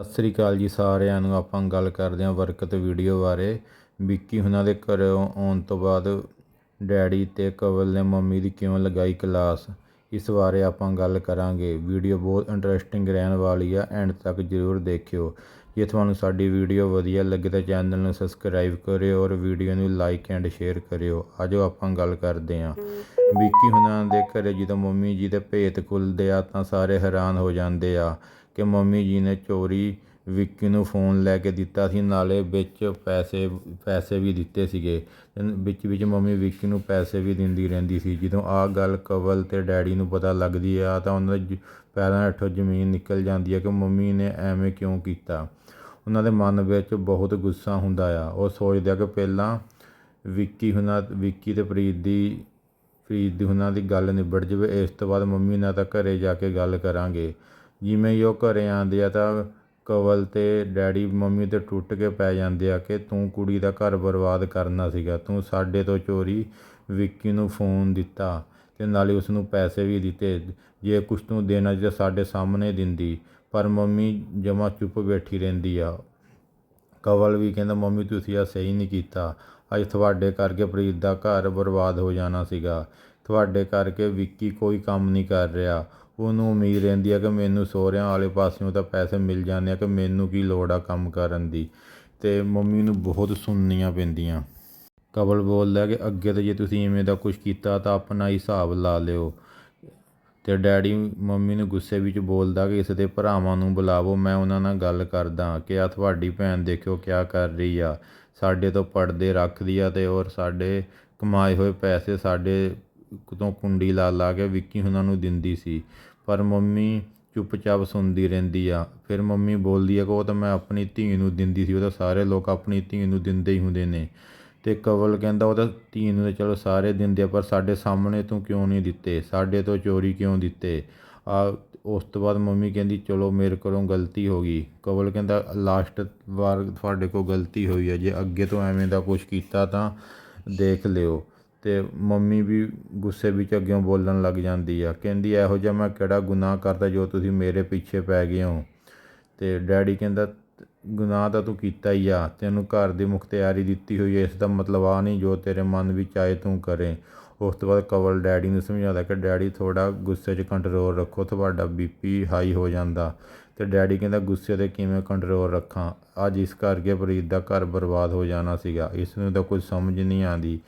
ਸਤਿ ਸ੍ਰੀ ਅਕਾਲ ਜੀ ਸਾਰਿਆਂ ਨੂੰ। ਆਪਾਂ ਗੱਲ ਕਰਦੇ ਹਾਂ ਬਰਕਤ ਵੀਡੀਓ ਬਾਰੇ। ਵਿੱਕੀ ਹੁਣਾਂ ਦੇ ਘਰੋਂ ਆਉਣ ਤੋਂ ਬਾਅਦ ਡੈਡੀ ਤੇ ਕਵਲ ਨੇ ਮੰਮੀ ਦੀ ਕਿਉਂ ਲਗਾਈ ਕਲਾਸ? ਇਸ ਬਾਰੇ ਆਪਾਂ ਗੱਲ ਕਰਾਂਗੇ। ਵੀਡੀਓ ਬਹੁਤ ਇੰਟਰਸਟਿੰਗ ਰਹਿਣ ਵਾਲੀ ਆ, ਐਂਡ ਤੱਕ ਜ਼ਰੂਰ ਦੇਖਿਓ। ਜੇ ਤੁਹਾਨੂੰ ਸਾਡੀ ਵੀਡੀਓ ਵਧੀਆ ਲੱਗੇ ਤਾਂ ਚੈਨਲ ਨੂੰ ਸਬਸਕ੍ਰਾਈਬ ਕਰਿਓ ਔਰ ਵੀਡੀਓ ਨੂੰ ਲਾਈਕ ਐਂਡ ਸ਼ੇਅਰ ਕਰਿਓ। ਆਜੋ ਆਪਾਂ ਗੱਲ ਕਰਦੇ ਹਾਂ। ਵਿੱਕੀ ਹੁਣਾਂ ਦੇ ਘਰੇ ਜਦੋਂ ਮੰਮੀ ਜੀ ਦੇ ਭੇਤ ਖੁੱਲ੍ਹਦੇ ਆ ਤਾਂ ਸਾਰੇ ਹੈਰਾਨ ਹੋ ਜਾਂਦੇ ਆ। ਕਿ ਮੰਮੀ ਜੀ ਨੇ ਚੋਰੀ ਵਿੱਕੀ ਨੂੰ ਫੋਨ ਲੈ ਕੇ ਦਿੱਤਾ ਸੀ, ਨਾਲੇ ਵਿੱਚ ਪੈਸੇ ਪੈਸੇ ਵੀ ਦਿੱਤੇ ਸੀਗੇ। ਵਿੱਚ ਵਿੱਚ ਮੰਮੀ ਵਿੱਕੀ ਨੂੰ ਪੈਸੇ ਵੀ ਦਿੰਦੀ ਰਹਿੰਦੀ ਸੀ। ਜਦੋਂ ਆਹ ਗੱਲ ਕਵਲ ਤੇ ਡੈਡੀ ਨੂੰ ਪਤਾ ਲੱਗਦੀ ਆ, ਤਾਂ ਉਹਨਾਂ ਦੇ ਪੈਰਾਂ ਹੇਠੋਂ ਜ਼ਮੀਨ ਨਿਕਲ ਜਾਂਦੀ ਹੈ ਕਿ ਮੰਮੀ ਨੇ ਐਵੇਂ ਕਿਉਂ ਕੀਤਾ। ਉਹਨਾਂ ਦੇ ਮਨ ਵਿੱਚ ਬਹੁਤ ਗੁੱਸਾ ਹੁੰਦਾ ਆ। ਉਹ ਸੋਚਦੇ ਆ ਕਿ ਪਹਿਲਾਂ ਵਿੱਕੀ ਹੁਣਾਂ, ਵਿੱਕੀ ਤੇ ਪ੍ਰੀਤ ਦੀ ਪ੍ਰੀਤ ਦੀ ਉਹਨਾਂ ਦੀ ਗੱਲ ਨਿਬੜ ਜਾਵੇ। ਇਸ ਤੋਂ ਬਾਅਦ ਮੰਮੀ ਨਾਲ ਤਾਂ ਘਰੇ ਜਾ ਕੇ ਗੱਲ ਕਰਾਂਗੇ। ਜਿਵੇਂ ਹੀ ਉਹ ਘਰ ਆਉਂਦੇ ਆ ਤਾਂ ਕਵਲ ਤੇ ਡੈਡੀ ਮੰਮੀ ਤੇ ਟੁੱਟ ਕੇ ਪੈ ਜਾਂਦੇ ਆ ਕਿ ਤੂੰ ਕੁੜੀ ਦਾ ਘਰ ਬਰਬਾਦ ਕਰਨਾ ਸੀਗਾ। ਤੂੰ ਸਾਡੇ ਤੋਂ ਚੋਰੀ ਵਿੱਕੀ ਨੂੰ ਫੋਨ ਦਿੱਤਾ ਅਤੇ ਨਾਲੇ ਉਸਨੂੰ ਪੈਸੇ ਵੀ ਦਿੱਤੇ। ਜੇ ਕੁਛ ਤੂੰ ਦੇਣਾ ਸੀ ਤਾਂ ਸਾਡੇ ਸਾਹਮਣੇ ਦਿੰਦੀ। ਪਰ ਮੰਮੀ ਜਮ੍ਹਾਂ ਚੁੱਪ ਬੈਠੀ ਰਹਿੰਦੀ ਆ। ਕਵਲ ਵੀ ਕਹਿੰਦਾ, ਮੰਮੀ, ਤੁਸੀਂ ਆ ਸਹੀ ਨਹੀਂ ਕੀਤਾ। ਅੱਜ ਤੁਹਾਡੇ ਕਰਕੇ ਪ੍ਰੀਤ ਦਾ ਘਰ ਬਰਬਾਦ ਹੋ ਜਾਣਾ ਸੀਗਾ। ਤੁਹਾਡੇ ਕਰਕੇ ਵਿੱਕੀ ਕੋਈ ਕੰਮ ਨਹੀਂ ਕਰ ਰਿਹਾ। ਉਹਨੂੰ ਉਮੀਦ ਰਹਿੰਦੀ ਆ ਕਿ ਮੈਨੂੰ ਸਹੁਰਿਆਂ ਵਾਲੇ ਪਾਸਿਓਂ ਤਾਂ ਪੈਸੇ ਮਿਲ ਜਾਂਦੇ ਆ ਕਿ ਮੈਨੂੰ ਕੀ ਲੋੜ ਆ ਕੰਮ ਕਰਨ ਦੀ। ਅਤੇ ਮੰਮੀ ਨੂੰ ਬਹੁਤ ਸੁਣਨੀਆਂ ਪੈਂਦੀਆਂ। ਕਬਲ ਬੋਲਦਾ ਕਿ ਅੱਗੇ ਤੋਂ ਜੇ ਤੁਸੀਂ ਇਵੇਂ ਦਾ ਕੁਛ ਕੀਤਾ ਤਾਂ ਆਪਣਾ ਹੀ ਹਿਸਾਬ ਲਾ ਲਿਓ। ਤੇ ਡੈਡੀ ਮੰਮੀ ਨੂੰ ਗੁੱਸੇ ਵਿੱਚ ਬੋਲਦਾ ਕਿ ਇਸ ਦੇ ਭਰਾਵਾਂ ਨੂੰ ਬੁਲਾਵੋ, ਮੈਂ ਉਹਨਾਂ ਨਾਲ ਗੱਲ ਕਰਦਾ ਕਿ ਆ ਤੁਹਾਡੀ ਭੈਣ ਦੇਖਿਓ ਕਿਆ ਕਰ ਰਹੀ ਆ। ਸਾਡੇ ਤੋਂ ਪਰਦੇ ਰੱਖਦੀ ਆ ਤੇ ਔਰ ਸਾਡੇ ਕਮਾਏ ਹੋਏ ਪੈਸੇ ਸਾਡੇ ਤੋਂ ਕੁੰਡੀ ਲਾ ਲਾ ਕੇ ਵਿੱਕੀ ਉਹਨਾਂ ਨੂੰ ਦਿੰਦੀ ਸੀ। ਪਰ ਮੰਮੀ ਚੁੱਪਚਾਪ ਸੁਣਦੀ ਰਹਿੰਦੀ ਆ। ਫਿਰ ਮੰਮੀ ਬੋਲਦੀ ਆ ਕਿ ਉਹ ਤਾਂ ਮੈਂ ਆਪਣੀ ਧੀ ਨੂੰ ਦਿੰਦੀ ਸੀ। ਉਹ ਤਾਂ ਸਾਰੇ ਲੋਕ ਆਪਣੀ ਧੀ ਨੂੰ ਦਿੰਦੇ ਹੀ ਹੁੰਦੇ ਨੇ। ਤੇ ਕਵਲ ਕਹਿੰਦਾ, ਉਹ ਤਾਂ ਧੀ ਨੂੰ ਤਾਂ ਚਲੋ ਸਾਰੇ ਦਿੰਦੇ ਆ, ਪਰ ਸਾਡੇ ਸਾਹਮਣੇ ਤੂੰ ਕਿਉਂ ਨਹੀਂ ਦਿੱਤੇ? ਸਾਡੇ ਤੋਂ ਚੋਰੀ ਕਿਉਂ ਦਿੱਤੇ? ਆ, ਉਸ ਤੋਂ ਬਾਅਦ ਮੰਮੀ ਕਹਿੰਦੀ, ਚਲੋ ਮੇਰੇ ਕੋਲੋਂ ਗਲਤੀ ਹੋ ਗਈ। ਕਵਲ ਕਹਿੰਦਾ, ਲਾਸਟ ਵਾਰ ਤੁਹਾਡੇ ਕੋਲ ਗਲਤੀ ਹੋਈ ਹੈ ਜੇ ਅੱਗੇ ਤੋਂ ਐਵੇਂ ਦਾ ਕੁਝ ਕੀਤਾ ਤਾਂ ਦੇਖ ਲਿਓ। ਅਤੇ ਮੰਮੀ ਵੀ ਗੁੱਸੇ ਵਿੱਚ ਅੱਗਿਓਂ ਬੋਲਣ ਲੱਗ ਜਾਂਦੀ ਆ, ਕਹਿੰਦੀ ਇਹੋ ਜਿਹਾ ਮੈਂ ਕਿਹੜਾ ਗੁਨਾਹ ਕਰਦਾ ਜੋ ਤੁਸੀਂ ਮੇਰੇ ਪਿੱਛੇ ਪੈ ਗਏ ਹੋ। ਅਤੇ ਡੈਡੀ ਕਹਿੰਦਾ, ਗੁਨਾਹ ਤਾਂ ਤੂੰ ਕੀਤਾ ਹੀ ਆ, ਤੈਨੂੰ ਘਰ ਦੀ ਮੁਖਤਿਆਰੀ ਦਿੱਤੀ ਹੋਈ ਹੈ ਇਸ ਦਾ ਮਤਲਬ ਆ ਨਹੀਂ ਜੋ ਤੇਰੇ ਮਨ ਵਿੱਚ ਆਏ ਤੂੰ ਕਰੇ। ਉਸ ਤੋਂ ਬਾਅਦ ਕਵਲ ਡੈਡੀ ਨੂੰ ਸਮਝਾਉਂਦਾ ਕਿ ਡੈਡੀ ਥੋੜ੍ਹਾ ਗੁੱਸੇ 'ਚ ਕੰਟਰੋਲ ਰੱਖੋ, ਤੁਹਾਡਾ ਬੀਪੀ ਹਾਈ ਹੋ ਜਾਂਦਾ। ਅਤੇ ਡੈਡੀ ਕਹਿੰਦਾ, ਗੁੱਸੇ 'ਤੇ ਕਿਵੇਂ ਕੰਟਰੋਲ ਰੱਖਾਂ? ਅੱਜ ਇਸ ਕਰਕੇ ਪ੍ਰੀਤ ਦਾ ਘਰ ਬਰਬਾਦ ਹੋ ਜਾਣਾ ਸੀਗਾ, ਇਸ ਨੂੰ ਤਾਂ ਕੁਝ ਸਮਝ ਨਹੀਂ ਆਉਂਦੀ।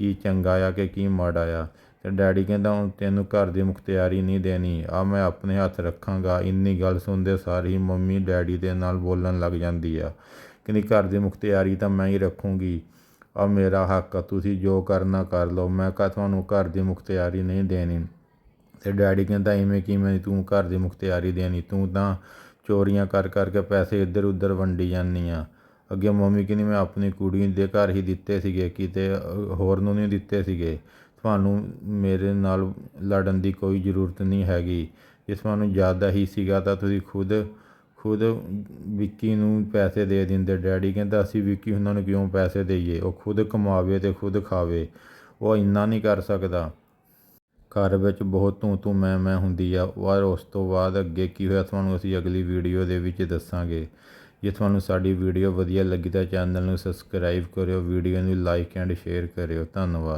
ਕੀ ਚੰਗਾ ਆ ਕਿ ਕੀ ਮਾੜਾ ਆ। ਤੇ ਡੈਡੀ ਕਹਿੰਦਾ, ਹੁਣ ਤੈਨੂੰ ਘਰ ਦੀ ਮੁਖਤਿਆਰੀ ਨਹੀਂ ਦੇਣੀ। ਆ ਮੈਂ ਆਪਣੇ ਹੱਥ ਰੱਖਾਂਗਾ। ਇੰਨੀ ਗੱਲ ਸੁਣਦੇ ਸਾਰ ਹੀ ਮੰਮੀ ਡੈਡੀ ਦੇ ਨਾਲ ਬੋਲਣ ਲੱਗ ਜਾਂਦੀ ਆ। ਕਹਿੰਦੀ, ਘਰ ਦੀ ਮੁਖਤਿਆਰੀ ਤਾਂ ਮੈਂ ਹੀ ਰੱਖੂੰਗੀ। ਆ ਮੇਰਾ ਹੱਕ ਆ, ਤੁਸੀਂ ਜੋ ਕਰਨਾ ਕਰ ਲਓ। ਮੈਂ ਕਾ ਤੁਹਾਨੂੰ ਘਰ ਦੀ ਮੁਖਤਿਆਰੀ ਨਹੀਂ ਦੇਣੀ। ਤੇ ਡੈਡੀ ਕਹਿੰਦਾ, ਇਵੇਂ ਕਿਵੇਂ ਤੂੰ ਘਰ ਦੀ ਮੁਖਤਿਆਰੀ ਦੇਣੀ? ਤੂੰ ਤਾਂ ਚੋਰੀਆਂ ਕਰ ਕਰਕੇ ਪੈਸੇ ਇੱਧਰ ਉੱਧਰ ਵੰਡੀ ਜਾਂਦੀ ਆ। ਅੱਗੇ ਮੰਮੀ ਕਹਿੰਦੀ ਮੈਂ ਆਪਣੀ ਕੁੜੀ ਦੇ ਘਰ ਹੀ ਦਿੱਤੇ ਸੀਗੇ, ਕਿਤੇ ਹੋਰ ਨੂੰ ਨਹੀਂ ਦਿੱਤੇ ਸੀਗੇ। ਤੁਹਾਨੂੰ ਮੇਰੇ ਨਾਲ ਲੜਨ ਦੀ ਕੋਈ ਜ਼ਰੂਰਤ ਨਹੀਂ ਹੈਗੀ। ਜੇ ਤੁਹਾਨੂੰ ਜ਼ਿਆਦਾ ਹੀ ਸੀਗਾ ਤਾਂ ਤੁਸੀਂ ਖੁਦ ਖੁਦ ਵਿੱਕੀ ਨੂੰ ਪੈਸੇ ਦੇ ਦਿੰਦੇ। ਡੈਡੀ ਕਹਿੰਦਾ, ਅਸੀਂ ਵਿੱਕੀ ਉਹਨਾਂ ਨੂੰ ਕਿਉਂ ਪੈਸੇ ਦੇਈਏ? ਉਹ ਖੁਦ ਕਮਾਵੇ ਤੇ ਖੁਦ ਖਾਵੇ। ਉਹ ਇੰਨਾ ਨਹੀਂ ਕਰ ਸਕਦਾ। ਘਰ ਵਿੱਚ ਬਹੁਤ ਤੂੰ ਤੂੰ ਮੈਂ ਮੈਂ ਹੁੰਦੀ ਆ। ਔਰ ਉਸ ਤੋਂ ਬਾਅਦ ਅੱਗੇ ਕੀ ਹੋਇਆ, ਤੁਹਾਨੂੰ ਅਸੀਂ ਅਗਲੀ ਵੀਡੀਓ ਦੇ ਵਿੱਚ ਦੱਸਾਂਗੇ। ਜੇ ਤੁਹਾਨੂੰ ਸਾਡੀ ਵੀਡੀਓ ਵਧੀਆ ਲੱਗੀ ਤਾਂ ਚੈਨਲ ਨੂੰ ਸਬਸਕ੍ਰਾਈਬ ਕਰਿਓ, ਵੀਡੀਓ ਨੂੰ ਲਾਈਕ ਐਂਡ ਸ਼ੇਅਰ ਕਰਿਓ। ਧੰਨਵਾਦ।